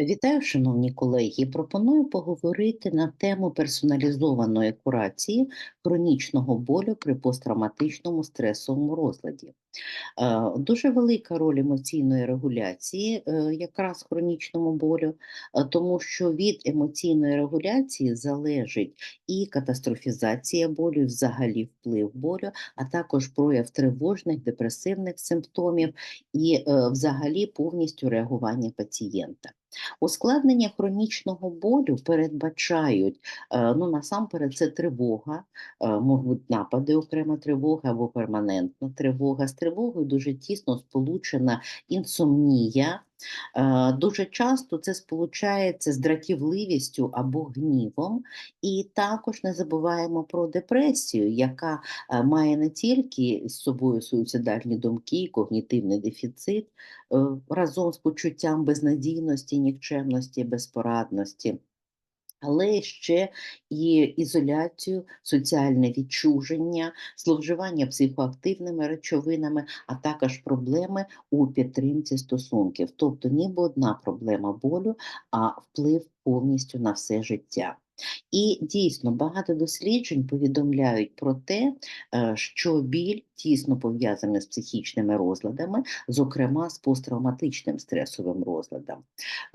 Вітаю, шановні колеги. Пропоную поговорити на тему персоналізованої курації хронічного болю при посттравматичному стресовому розладі. Е, Дуже велика роль емоційної регуляції, е, якраз хронічному болю, е, тому що від емоційної регуляції залежить і катастрофізація болю, і взагалі вплив болю, а також прояв тривожних, депресивних симптомів і взагалі повністю реагування пацієнта. Ускладнення хронічного болю передбачають, е, ну насамперед, це тривога, е, можуть напади, окрема тривога або перманентна тривога. З тривогою дуже тісно сполучена інсомнія. Е, Дуже часто це сполучається з дратівливістю або гнівом, і також не забуваємо про депресію, яка е, має не тільки з собою суїцидальні думки, когнітивний дефіцит, е, разом з почуттям безнадійності, нікчемності, безпорадності. Але ще і ізоляцію, соціальне відчуження, зловживання психоактивними речовинами, а також проблеми у підтримці стосунків. Тобто ніби одна проблема болю, а вплив повністю на все життя. І дійсно багато досліджень повідомляють про те, е, що біль тісно пов'язаний з психічними розладами, зокрема з посттравматичним стресовим розладом.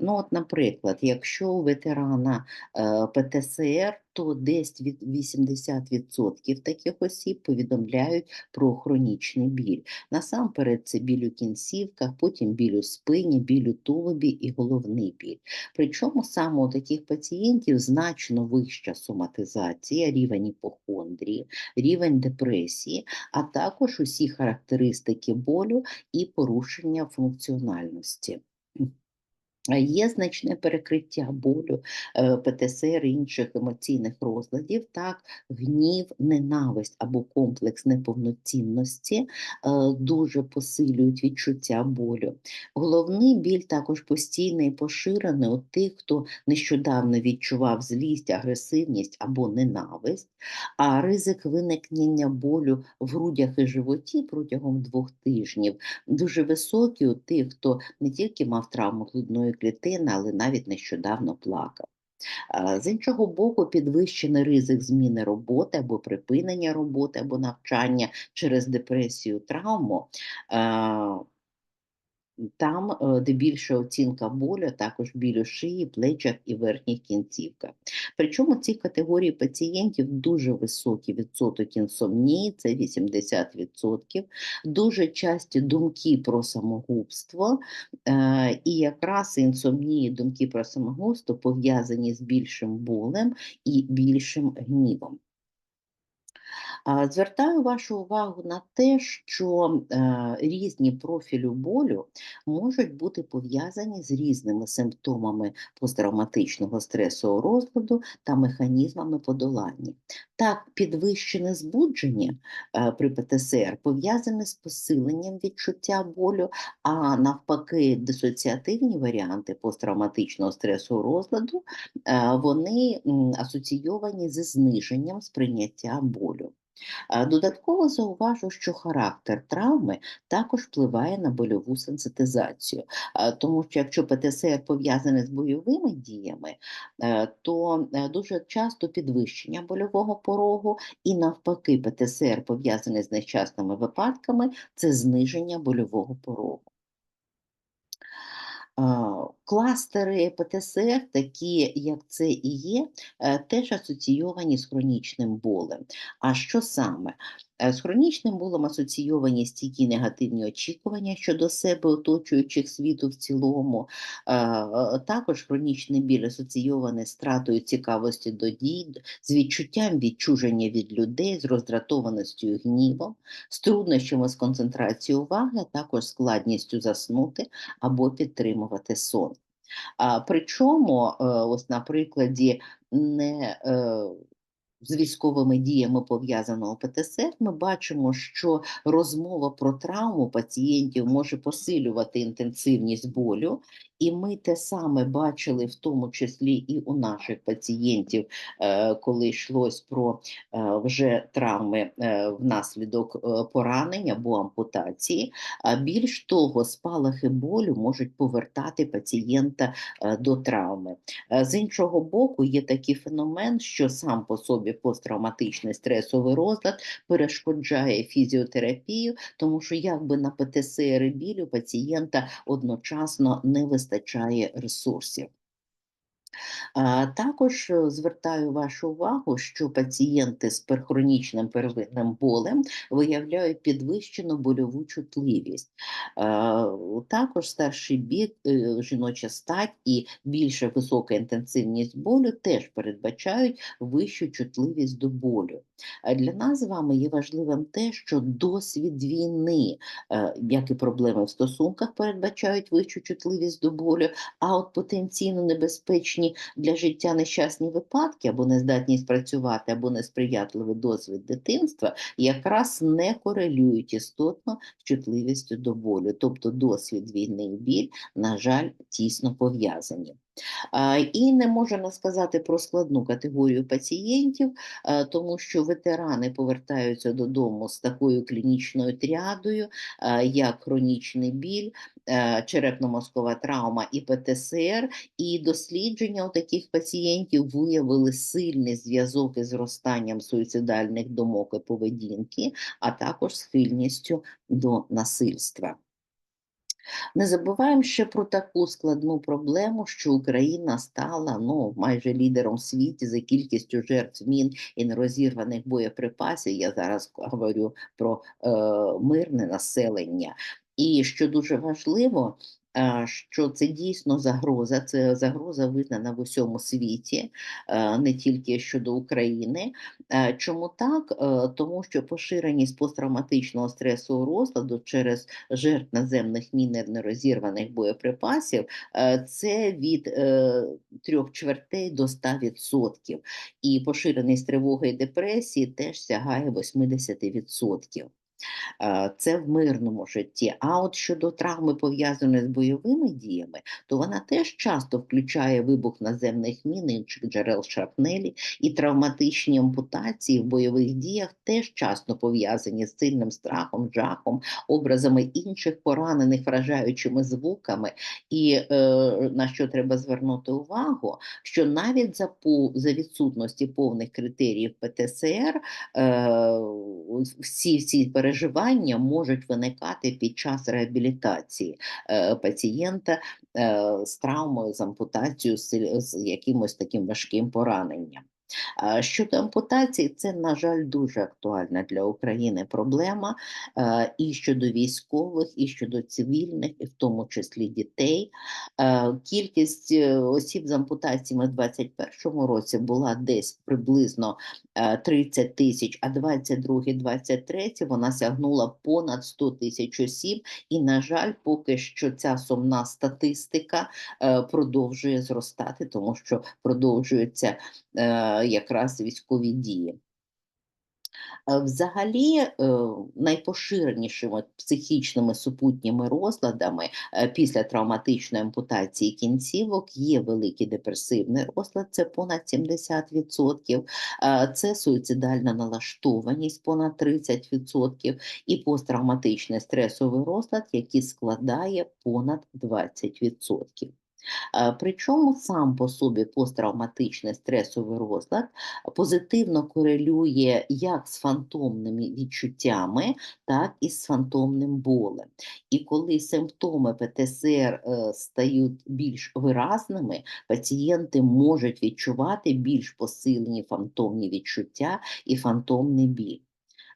Ну, от, наприклад, якщо у ветерана е, ПТСР, то десь від 80% таких осіб повідомляють про хронічний біль. Насамперед, це біль у кінцівках, потім біль у спині, біль у тулубі і головний біль. Причому саме у таких пацієнтів значно вища соматизація, рівень іпохондрії, рівень депресії, а також усі характеристики болю і порушення функціональності. Е, Є значне перекриття болю, е, ПТСР і інших емоційних розладів, так, гнів, ненависть або комплекс неповноцінності е, дуже посилюють відчуття болю. Головний біль також постійний і поширений у тих, хто нещодавно відчував злість, агресивність або ненависть, а ризик виникнення болю в грудях і животі протягом двох тижнів дуже високий у тих, хто не тільки мав травму грудної клітини, але навіть нещодавно плакав. З іншого боку, підвищений ризик зміни роботи або припинення роботи або навчання через депресію, травму. Там, е, де більша оцінка болю, також біль шиї, плечах і верхніх кінцівках. Причому ці категорії пацієнтів дуже високий відсоток інсомнії, це 80%, дуже часті думки про самогубство, е, і якраз інсомнії, думки про самогубство пов'язані з більшим болем і більшим гнівом. Звертаю вашу увагу на те, що різні профілі болю можуть бути пов'язані з різними симптомами посттравматичного стресового розладу та механізмами подолання. Так, підвищене збудження е, при ПТСР пов'язане з посиленням відчуття болю, а навпаки, дисоціативні варіанти посттравматичного стресового розладу е, вони асоційовані зі зниженням сприйняття болю. Е, Додатково зауважу, що характер травми також впливає на больову сенситизацію, Е, тому що якщо ПТСР пов'язане з бойовими діями, е, то дуже часто підвищення больового порогу, і навпаки, ПТСР пов'язаний з нещасними випадками це зниження больового порогу. Кластери ПТСР, такі як це і є, е, теж асоційовані з хронічним болем. А що саме? Е, З хронічним болем асоційовані стійкі негативні очікування щодо себе, оточуючих світу в цілому. Е, е, Також хронічний біль асоційований з стратою цікавості до дій, з відчуттям відчуження від людей, з роздратованістю і гнівом, з труднощами з концентрацією уваги, а також складністю заснути або підтримувати сон. Причому, ось на прикладі не з військовими діями пов'язаного ПТСР, ми бачимо, що розмова про травму пацієнтів може посилювати інтенсивність болю І ми те саме бачили, в тому числі і у наших пацієнтів, е, коли йшлось про е, вже травми е, внаслідок поранень або ампутації. А більш того, спалахи болю можуть повертати пацієнта до травми. З іншого боку, є такий феномен, що сам по собі посттравматичний стресовий розлад перешкоджає фізіотерапію, тому що якби на ПТСР у пацієнта одночасно не вистачає ресурсів. А, Також е, звертаю вашу увагу, що пацієнти з перхронічним первинним болем виявляють підвищену больову чутливість. Також старший бік, е, жіноча стать і більша висока інтенсивність болю теж передбачають вищу чутливість до болю. А Для нас з вами є важливим те, що досвід війни, е, як і проблеми в стосунках, передбачають вищу чутливість до болю, а от потенційно небезпечні для життя нещасні випадки або нездатність працювати, або несприятливий досвід дитинства якраз не корелюють істотно з чутливістю до болю. Тобто досвід війни і біль, на жаль, тісно пов'язані. І не можу не сказати про складну категорію пацієнтів, тому що ветерани повертаються додому з такою клінічною тріадою, як хронічний біль, е, черепно-мозкова травма і ПТСР, і дослідження у таких пацієнтів виявили сильний зв'язок із зростанням суїцидальних думок і поведінки, а також схильністю до насильства. Не забуваємо ще про таку складну проблему, що Україна стала ну, майже лідером в світі за кількістю жертв мін і нерозірваних боєприпасів. Я зараз говорю про е, мирне населення. І що дуже важливо, що це дійсно загроза, це загроза визнана в усьому світі, не тільки щодо України. Чому так? Тому що поширеність посттравматичного стресового розладу через жертв наземних мін і нерозірваних боєприпасів це від е, трьох чвертей до 100%. І поширеність тривоги і депресії теж сягає 80%. Е, Це в мирному житті. А от щодо травми, пов'язаної з бойовими діями, то вона теж часто включає вибух наземних мін, інших джерел шрапнелі, і травматичні ампутації в бойових діях теж часто пов'язані з сильним страхом, жахом, образами інших поранених, вражаючими звуками. І е, на що треба звернути увагу, що навіть за, за відсутності повних критеріїв ПТСР е, всі ці переживання можуть виникати під час реабілітації е, пацієнта е, з травмою, з ампутацією, з, якимось таким важким пораненням. Щодо ампутації, це, на жаль, дуже актуальна для України проблема е, і щодо військових, і щодо цивільних, і в тому числі дітей. Кількість осіб з ампутаціями в 2021 році була десь приблизно 30 тисяч, а 22-23 вона сягнула понад 100 тисяч осіб. І, на жаль, поки що ця сумна статистика е, продовжує зростати, тому що продовжуються е, якраз військові дії. Е, Взагалі, е, найпоширенішими психічними супутніми розладами е, після травматичної ампутації кінцівок є великий депресивний розлад, це понад 70%, е, це суїцидальна налаштованість понад 30% і посттравматичний стресовий розлад, який складає понад 20%. Е, Причому сам по собі посттравматичний стресовий розлад позитивно корелює як з фантомними відчуттями, так і з фантомним болем. І коли симптоми ПТСР е, стають більш виразними, пацієнти можуть відчувати більш посилені фантомні відчуття і фантомний біль.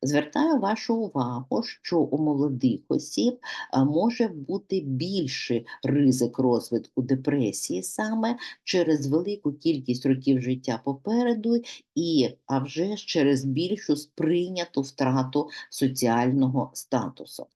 Звертаю вашу увагу, що у молодих осіб може бути більший ризик розвитку депресії саме через велику кількість років життя попереду, і а вже через більшу сприйняту втрату соціального статусу.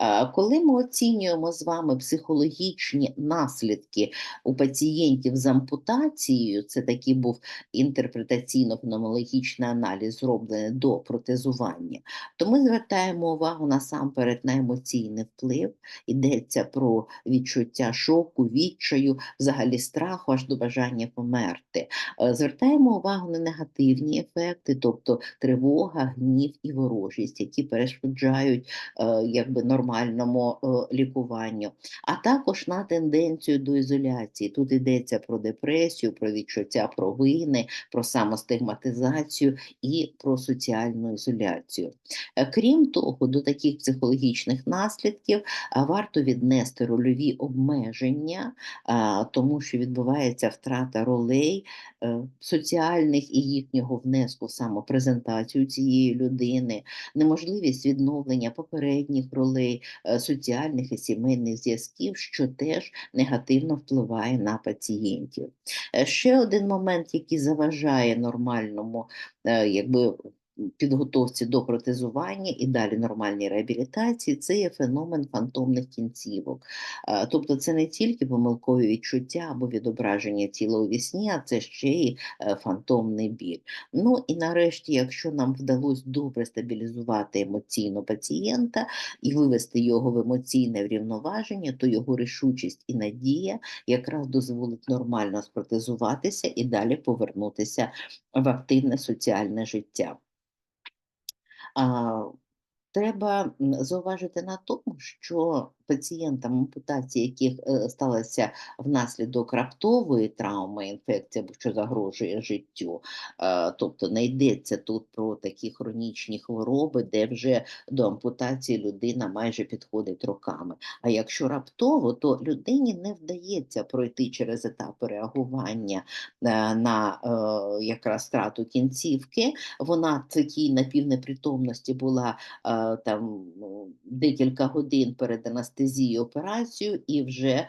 Е, коли ми оцінюємо з вами психологічні наслідки у пацієнтів з ампутацією, це такий був інтерпретаційно-феноменологічний аналіз, зроблений до протезування, то ми звертаємо увагу насамперед на емоційний вплив, йдеться про відчуття шоку, відчаю, взагалі страху, аж до бажання померти. Е, звертаємо увагу на негативні ефекти, тобто тривога, гнів і ворожість, які перешкоджають е, якби нормальному е, лікуванню, а також на тенденцію до ізоляції. Тут йдеться про депресію, про відчуття провини, про самостигматизацію і про соціальну ізоляцію. Е, крім того, до таких психологічних наслідків варто віднести рольові обмеження, тому що відбувається втрата ролей е, соціальних і їхнього внеску в самопрезентацію цієї людини, неможливість відновлення попередніх ролей, е, соціальних і сімейних зв'язків, що теж негативно впливає на пацієнтів. Е, ще один момент, який заважає нормальному, якби підготовці до протезування і далі нормальній реабілітації, це є феномен фантомних кінцівок. Тобто це не тільки помилкові відчуття або відображення тіла у вісні, а це ще й е, фантомний біль. Ну і нарешті, якщо нам вдалося добре стабілізувати емоційно пацієнта і вивести його в емоційне врівноваження, то його рішучість і надія якраз дозволить нормально спротезуватися і далі повернутися в активне соціальне життя. Треба зауважити на тому, що пацієнтам ампутації, яких е, сталася внаслідок раптової травми, інфекції, що загрожує життю, е, тобто не йдеться тут про такі хронічні хвороби, де вже до ампутації людина майже підходить роками. А якщо раптово, то людині не вдається пройти через етапи реагування е, на якраз страту кінцівки, вона в такій напівнепритомності була там ну, декілька годин перед анестезією, анестезію операцію і вже е,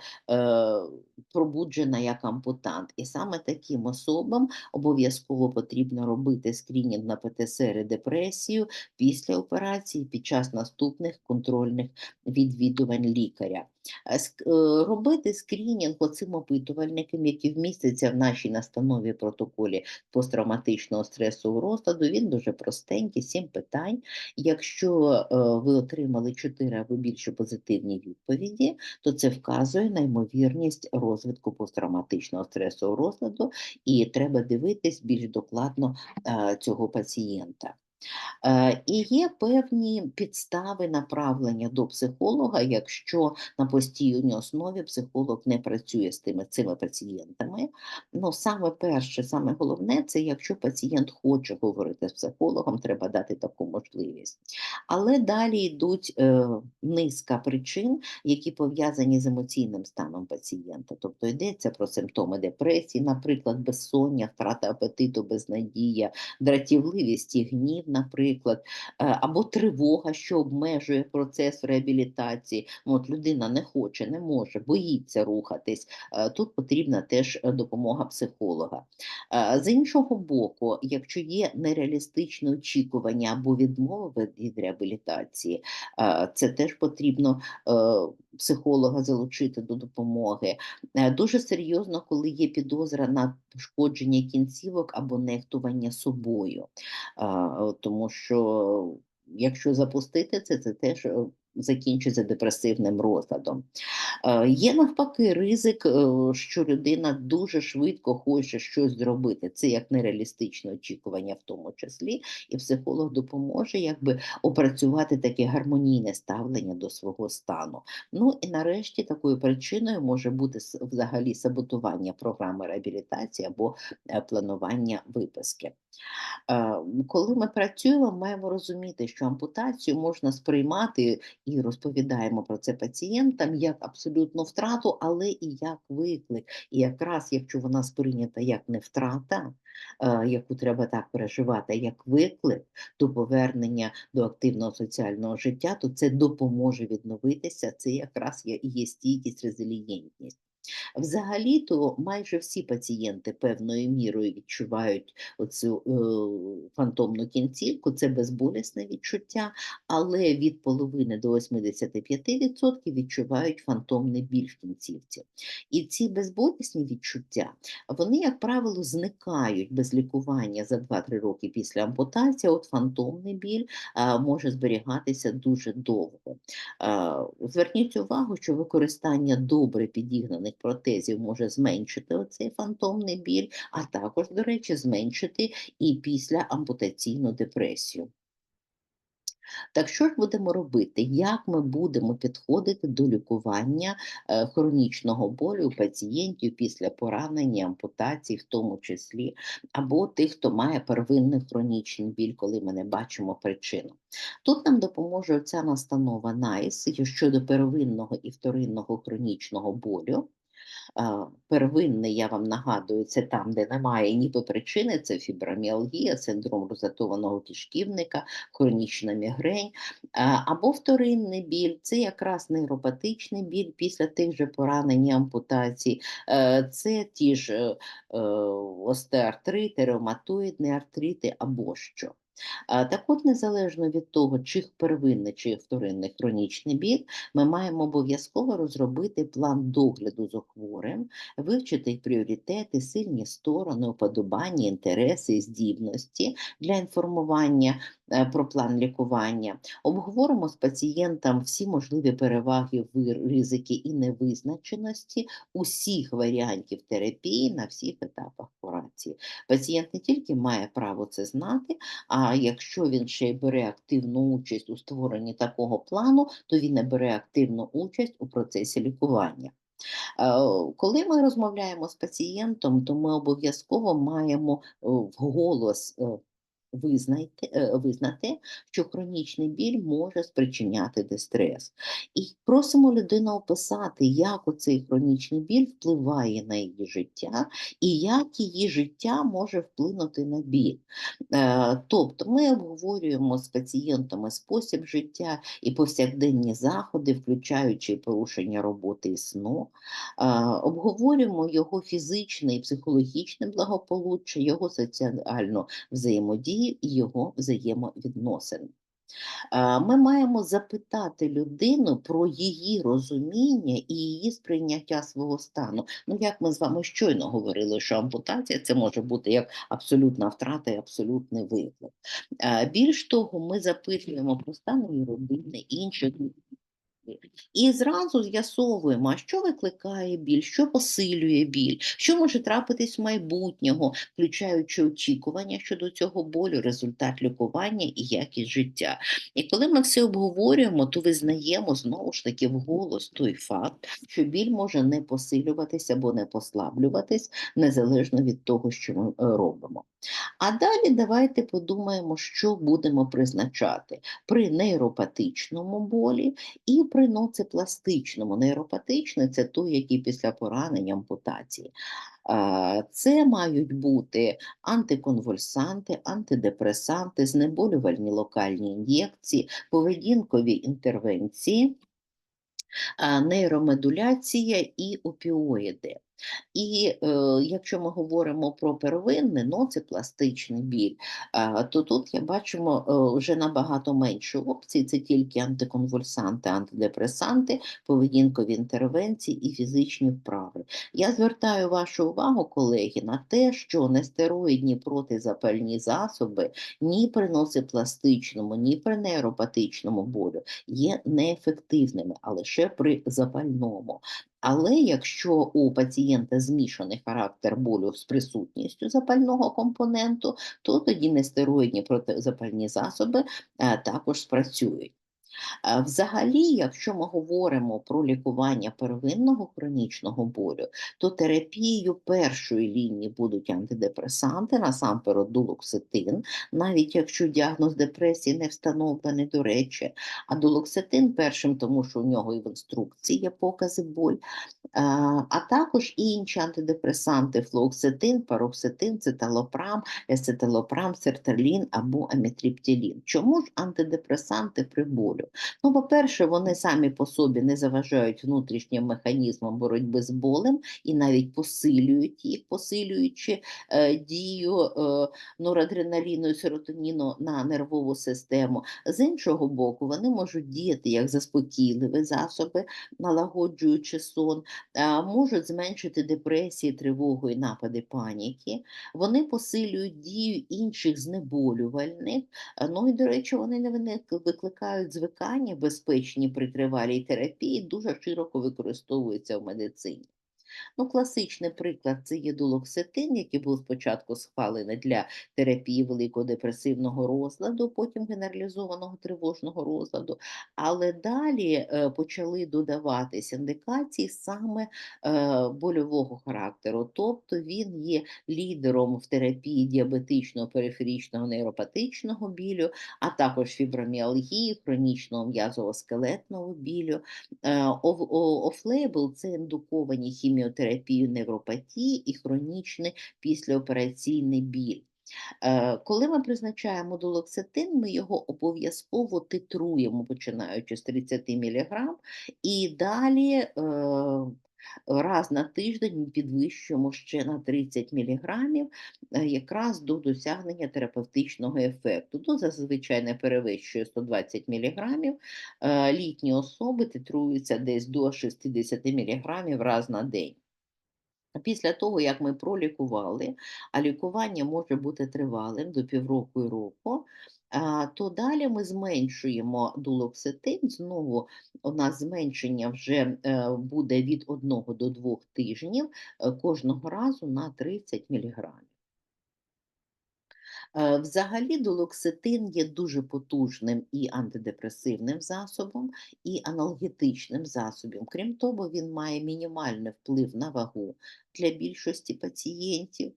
пробуджена як ампутант. І саме таким особам обов'язково потрібно робити скринінг на ПТСР і депресію після операції під час наступних контрольних відвідувань лікаря. Е, е, робити скринінг оцим опитувальникам, які вмістяться в нашій настанові протоколі посттравматичного стресового розладу, він дуже простенький, сім питань. Якщо е, ви отримали чотири або більше позитивні відповіді, то це вказує на ймовірність розвитку посттравматичного стресового розладу, і треба дивитись більш докладно цього пацієнта. Е, і є певні підстави направлення до психолога, якщо на постійній основі психолог не працює з тими цими пацієнтами. Ну, саме перше, саме головне, це якщо пацієнт хоче говорити з психологом, треба дати таку можливість. Але далі йдуть е, низка причин, які пов'язані з емоційним станом пацієнта. Тобто йдеться про симптоми депресії, наприклад, безсоння, втрата апетиту, безнадія, дратівливість і гнів наприклад, е, або тривога, що обмежує процес реабілітації. Ну, от Людина не хоче, не може, боїться рухатись. Е, тут потрібна теж е, допомога психолога. З іншого боку, якщо є нереалістичне очікування або відмови від реабілітації, це теж потрібно психолога залучити до допомоги. Дуже серйозно, коли є підозра на пошкодження кінцівок або нехтування собою тому що якщо запустити це, це теж е, закінчиться депресивним розладом. Е, є навпаки ризик, е, що людина дуже швидко хоче щось зробити. Це як нереалістичне очікування, в тому числі, і психолог допоможе якби опрацювати таке гармонійне ставлення до свого стану. Ну і нарешті такою причиною може бути взагалі саботування програми реабілітації або планування виписки. Коли ми працюємо, маємо розуміти, що ампутацію можна сприймати і розповідаємо про це пацієнтам як абсолютно втрату, але і як виклик. І якраз якщо вона сприйнята як не втрата, яку треба так переживати, як виклик до повернення до активного соціального життя, то це допоможе відновитися. Це якраз є стійкість, резилієнтність. Взагалі-то майже всі пацієнти певною мірою відчувають оцю е, фантомну кінцівку, це безболісне відчуття, але від половини до 85% відчувають фантомний біль в кінцівці. І ці безболісні відчуття, вони, як правило, зникають без лікування за 2-3 роки після ампутації. От фантомний біль а, може зберігатися дуже довго. А, зверніть увагу, що використання добре підігнаних протезів може зменшити оцей фантомний біль, а також, до речі, зменшити і після ампутаційну депресію. Так що ж будемо робити? Як ми будемо підходити до лікування е, хронічного болю у пацієнтів після поранення, ампутації, в тому числі, або тих, хто має первинний хронічний біль, коли ми не бачимо причину? Тут нам допоможе ця настанова NICE щодо первинного і вторинного хронічного болю. Первинний, я вам нагадую, це там, де немає ніби причини, це фіброміалгія, синдром розатованого кишківника, хронічна мігрень. Або вторинний біль це якраз нейропатичний біль після тих же поранень і ампутацій, е, це ті ж е, е, остеартрити, ревматоїдні артрити або що. Так от, незалежно від того, чи первинний, чи вторинний хронічний біль, ми маємо обов'язково розробити план догляду з хворим, вивчити пріоритети, сильні сторони, уподобання, інтереси, здібності для інформування Е, про план лікування. Обговоримо з пацієнтом всі можливі переваги, ризики і невизначеності усіх варіантів терапії на всіх етапах курації. Пацієнт не тільки має право це знати, а якщо він ще й бере активну участь у створенні такого плану, то він не бере активну участь у процесі лікування. Е, коли ми розмовляємо з пацієнтом, то ми обов'язково маємо е, вголос визнайте, е, визнати, що хронічний біль може спричиняти дистрес. І просимо людину описати, як оцей хронічний біль впливає на її життя і як її життя може вплинути на біль. Е, тобто ми обговорюємо з пацієнтами спосіб життя і повсякденні заходи, включаючи порушення роботи і сну, е, обговорюємо його фізичне і психологічне благополуччя, його соціальну взаємодію і його взаємовідносин. Ми маємо запитати людину про її розуміння і її сприйняття свого стану. Ну, як ми з вами щойно говорили, що ампутація це може бути як абсолютна втрата і абсолютний виклик. Більш того, ми запитуємо про стан її родини, інших і зразу з'ясовуємо, що викликає біль, що посилює біль, що може трапитись в майбутнього, включаючи очікування щодо цього болю, результат лікування і якість життя. І коли ми все обговорюємо, то визнаємо знову ж таки вголос той факт, що біль може не посилюватися або не послаблюватись незалежно від того, що ми е, робимо. А далі давайте подумаємо, що будемо призначати при нейропатичному болі і при ноцепластичному. Нейропатичний це той, який після поранення ампутації. Це мають бути антиконвульсанти, антидепресанти, знеболювальні локальні ін'єкції, поведінкові інтервенції, нейромедуляція і опіоїди. І е, якщо ми говоримо про первинний ноцепластичний біль, е, то тут я бачимо е, вже набагато менше опцій, це тільки антиконвульсанти, антидепресанти, поведінкові інтервенції і фізичні вправи. Я звертаю вашу увагу, колеги, на те, що нестероїдні протизапальні засоби ні при носипластичному, ні при нейропатичному болю є неефективними, а лише при запальному. Але якщо у пацієнта змішаний характер болю з присутністю запального компоненту, то тоді нестероїдні протизапальні засоби е, також спрацюють. Взагалі, якщо ми говоримо про лікування первинного хронічного болю, то терапією першої лінії будуть антидепресанти, насамперед дулоксетин, навіть якщо діагноз депресії не встановлений до речі, а дулоксетин першим, тому що у нього і в інструкції є покази боль, а також і інші антидепресанти флуоксетин, пароксетин, циталопрам, есеталопрам, серталін або амітриптилін. Чому ж антидепресанти при болю? Болю? Ну, по-перше, вони самі по собі не заважають внутрішнім механізмам боротьби з болем і навіть посилюють їх, посилюючи е, дію е, норадреналіну і серотоніну на нервову систему. З іншого боку, вони можуть діяти як заспокійливі засоби, налагоджуючи сон, е, можуть зменшити депресії, тривогу і напади паніки. Вони посилюють дію інших знеболювальних. е, Ну і, до речі, вони не викликають звикання, безпечні при тривалій терапії, дуже широко використовуються в медицині. Ну, класичний приклад це є дулоксетин, який був спочатку схвалений для терапії великого депресивного розладу, потім генералізованого тривожного розладу. Але далі е, почали додаватись індикації саме е, больового характеру. Тобто він є лідером в терапії діабетичного периферічного нейропатичного білю, а також фіброміалгії, хронічного м'язово-скелетного білю. Е, Офлейбл це індуковані хіміотерапією невропатії і хронічний післяопераційний біль. Е, Коли ми призначаємо долоксетин, ми його обов'язково титруємо, починаючи з 30 мг, і далі е, раз на тиждень ми підвищуємо ще на 30 мг, якраз до досягнення терапевтичного ефекту. Доза зазвичай не перевищує 120 мг. Е, Літні особи титруються десь до 60 мг раз на день. Після того, як ми пролікували, а лікування може бути тривалим до півроку і року, то далі ми зменшуємо дулоксетин. Знову у нас зменшення вже е, буде від 1 до 2 тижнів е, кожного разу на 30 мг. Е, Взагалі, дулоксетин є дуже потужним і антидепресивним засобом, і аналгетичним засобом. Крім того, він має мінімальний вплив на вагу для більшості пацієнтів.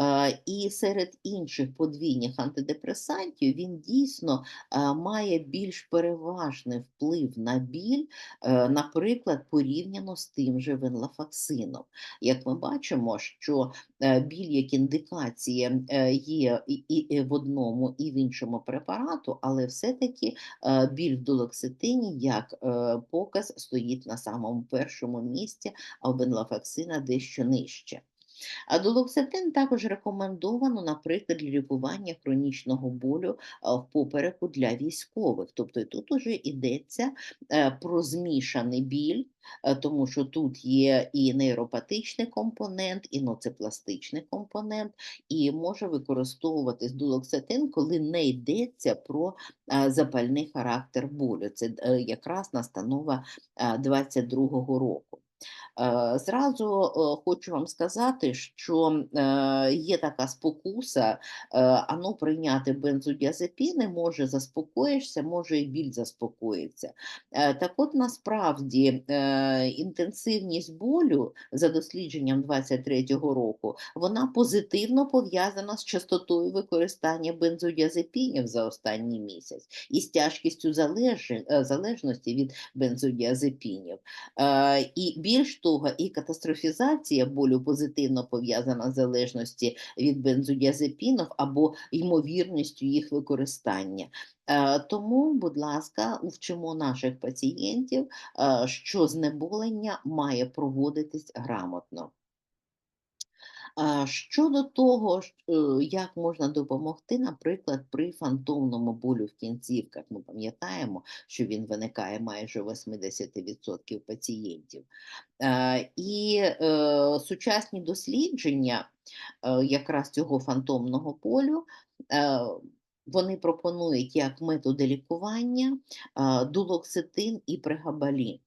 Е, І серед інших подвійних антидепресантів він дійсно е, має більш переважний вплив на біль, е, наприклад, порівняно з тим же венлафаксином. Як ми бачимо, що біль як індикація є і, в одному, і в іншому препарату, але все-таки біль в дулоксетині як показ стоїть на самому першому місці, а у бенлафаксина дещо нижче. А дулоксетин також рекомендовано, наприклад, для лікування хронічного болю в попереку для військових. Тобто тут уже йдеться е, про змішаний біль, е, тому що тут є і нейропатичний компонент, і ноцепластичний компонент, і може використовуватись дулоксетин, коли не йдеться про е, запальний характер болю. Це е, якраз настанова 22-го року. Зразу е, хочу вам сказати, що є така спокуса, ану прийняти бензодіазепіни, може заспокоїшся, може і біль заспокоїться. Так от насправді інтенсивність болю за дослідженням 23-го року, вона позитивно пов'язана з частотою використання бензодіазепінів за останній місяць і з тяжкістю залежності від бензодіазепінів. Е, І більш того, і катастрофізація болю позитивно пов'язана з залежності від бензодіазепінів або ймовірністю їх використання. Е, Тому, будь ласка, вчимо наших пацієнтів, е, що знеболення має проводитись грамотно. Щодо того, е, як можна допомогти, наприклад, при фантомному болю в кінцівках, ми пам'ятаємо, що він виникає майже у 80% пацієнтів. І е, сучасні дослідження е, якраз цього фантомного болю. Вони пропонують як методи лікування дулоксетин і прегабалін.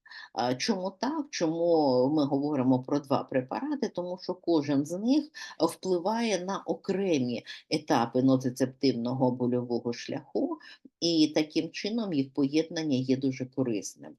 Чому так? Чому ми говоримо про два препарати? Тому що кожен з них впливає на окремі етапи ноцицептивного больового шляху, і таким чином їх поєднання є дуже корисним.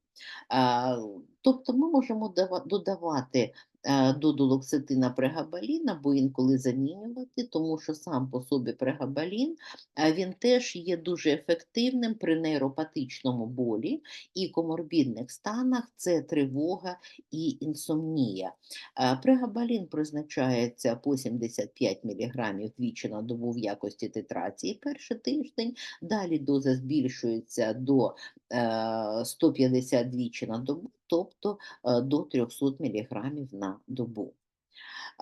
Тобто ми можемо додавати е, до дулоксетина прегабалін або інколи замінювати, тому що сам по собі прегабалін е, він теж є дуже ефективним при нейропатичному болі і коморбідних станах станах це тривога і інсомнія. Е, Прегабалін призначається по 75 мг двічі на добу в якості титрації перший тиждень, далі доза збільшується до е, 150 двічі на добу, тобто е, до 300 мг на добу.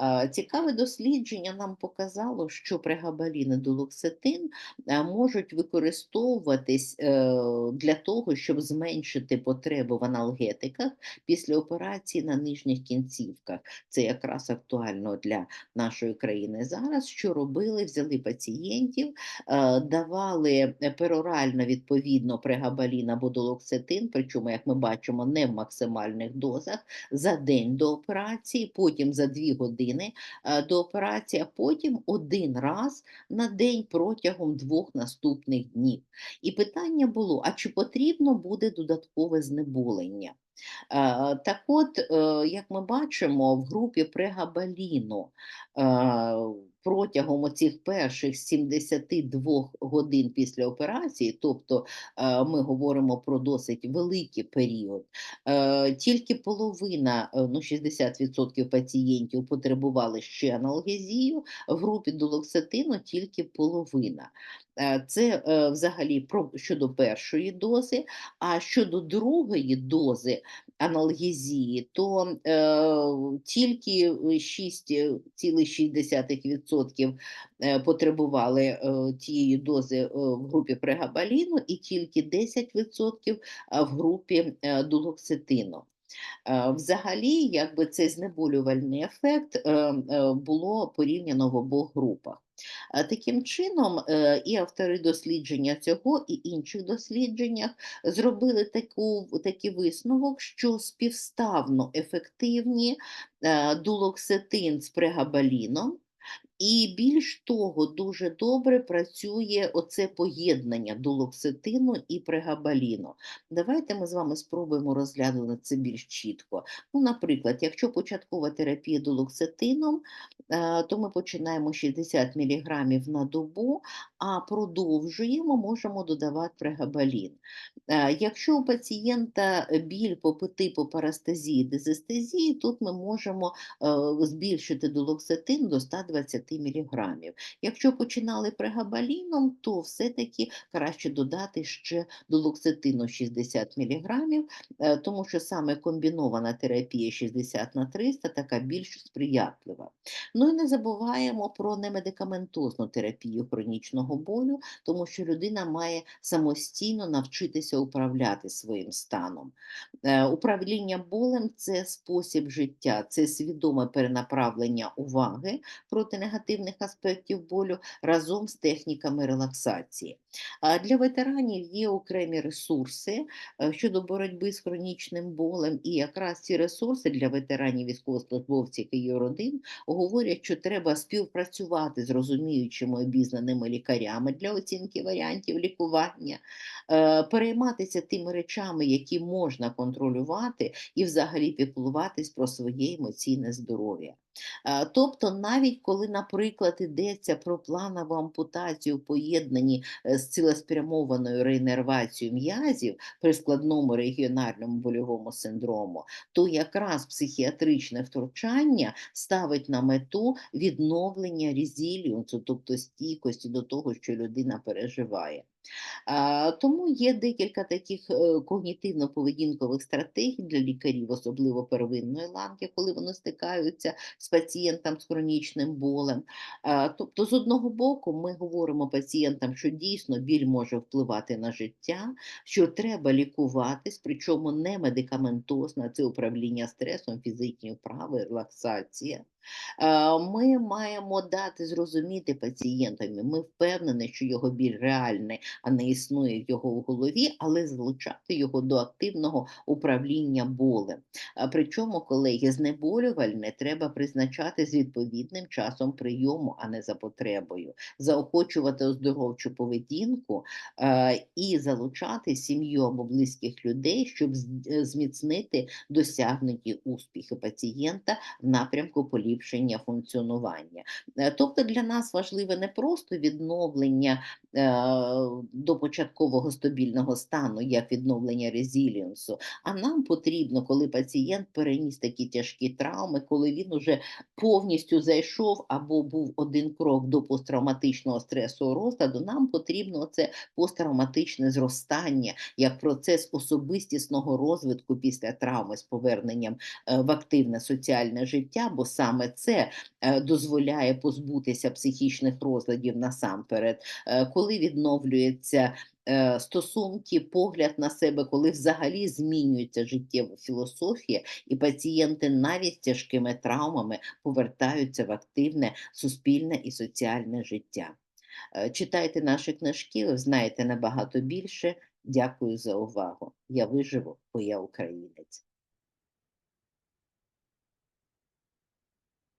Е, Цікаве дослідження нам показало, що прегабалін і дулоксетин е, можуть використовуватись е, для того, щоб зменшити потребу в аналгетиках після операції на нижніх кінцівках. Це якраз актуально для нашої країни зараз. Що робили? Взяли пацієнтів, давали перорально відповідно прегабалін або дулоксетин, причому, як ми бачимо, не в максимальних дозах за день до операції, потім за дві години е, до операції, а потім один раз на день протягом двох наступних днів. І питання було: а чи потрібно буде додаткове знеболення? Е, так от, е, як ми бачимо, в групі прегабаліну протягом оцих перших 72 годин після операції, тобто ми говоримо про досить великий період, тільки половина, ну 60% пацієнтів потребували ще аналгезію, в групі дулоксетину тільки половина. Це взагалі про щодо першої дози, а щодо другої дози аналгезії, то е, тільки 6,6% е, потребували е, тієї дози е, в групі прегабаліну і тільки 10% в групі е, дулоксетину. Е, взагалі, якби цей знеболювальний ефект е, е, було порівняно в обох групах. Таким чином, і автори дослідження цього, і інших дослідженнях зробили таку, такий висновок, що співставно ефективні дулоксетин з прегабаліном. І більш того, дуже добре працює оце поєднання дулоксетину і прегабаліну. Давайте ми з вами спробуємо розглянути це більш чітко. Ну, Наприклад, якщо початкова терапія дулоксетином, е, то ми починаємо 60 мг на добу, а продовжуємо, можемо додавати прегабалін. Е, якщо у пацієнта біль по типу парастезії, дезестезії, тут ми можемо е, збільшити дулоксетин до 120 мг. Якщо починали прегабаліном, то все-таки краще додати ще дулоксетину 60 мг, тому що саме комбінована терапія 60 на 300 така більш сприятлива. Ну і не забуваємо про немедикаментозну терапію хронічного болю, тому що людина має самостійно навчитися управляти своїм станом. Е, управління болем це спосіб життя, це свідоме перенаправлення уваги проти негативних негативних аспектів болю разом з техніками релаксації. Для ветеранів є окремі ресурси е, щодо боротьби з хронічним болем, і якраз ці ресурси для ветеранів військовослужбовців і родин говорять, що треба співпрацювати з розуміючими обізнаними лікарями для оцінки варіантів лікування, е, перейматися тими речами, які можна контролювати, і взагалі піклуватись про своє емоційне здоров'я. Тобто, навіть коли, наприклад, йдеться про планову ампутацію, поєднані е, з цілеспрямованою реінервацією м'язів при складному регіональному больовому синдрому, то якраз психіатричне втручання ставить на мету відновлення резіліунсу, тобто стійкості до того, що людина переживає. Тому є декілька таких е, когнітивно-поведінкових стратегій для лікарів, особливо первинної ланки, коли вони стикаються з пацієнтом з хронічним болем. Тобто, з одного боку, ми говоримо пацієнтам, що дійсно біль може впливати на життя, що треба лікуватись, причому не медикаментозно, а це управління стресом, фізичні вправи, релаксація. Ми маємо дати зрозуміти пацієнтам, ми впевнені, що його біль реальний, а не існує його в голові, але залучати його до активного управління болем. Причому, колеги, знеболювальне треба призначати з відповідним часом прийому, а не за потребою, заохочувати оздоровчу поведінку і залучати сім'ю або близьких людей, щоб зміцнити досягнуті успіхи пацієнта в напрямку поліпшення поліпшення функціонування. Е, Тобто для нас важливе не просто відновлення е, до початкового стабільного стану, як відновлення резилієнсу, а нам потрібно, коли пацієнт переніс такі тяжкі травми, коли він уже повністю зайшов або був один крок до посттравматичного стресового розладу, нам потрібно це посттравматичне зростання як процес особистісного розвитку після травми з поверненням е, в активне соціальне життя, бо саме це е, дозволяє позбутися психічних розладів насамперед, Е, коли відновлюється е, стосунки, погляд на себе, коли взагалі змінюється життєва філософія, і пацієнти навіть з тяжкими травмами повертаються в активне суспільне і соціальне життя. Читайте наші книжки, ви знаєте набагато більше. Дякую за увагу. Я виживу, бо я українець.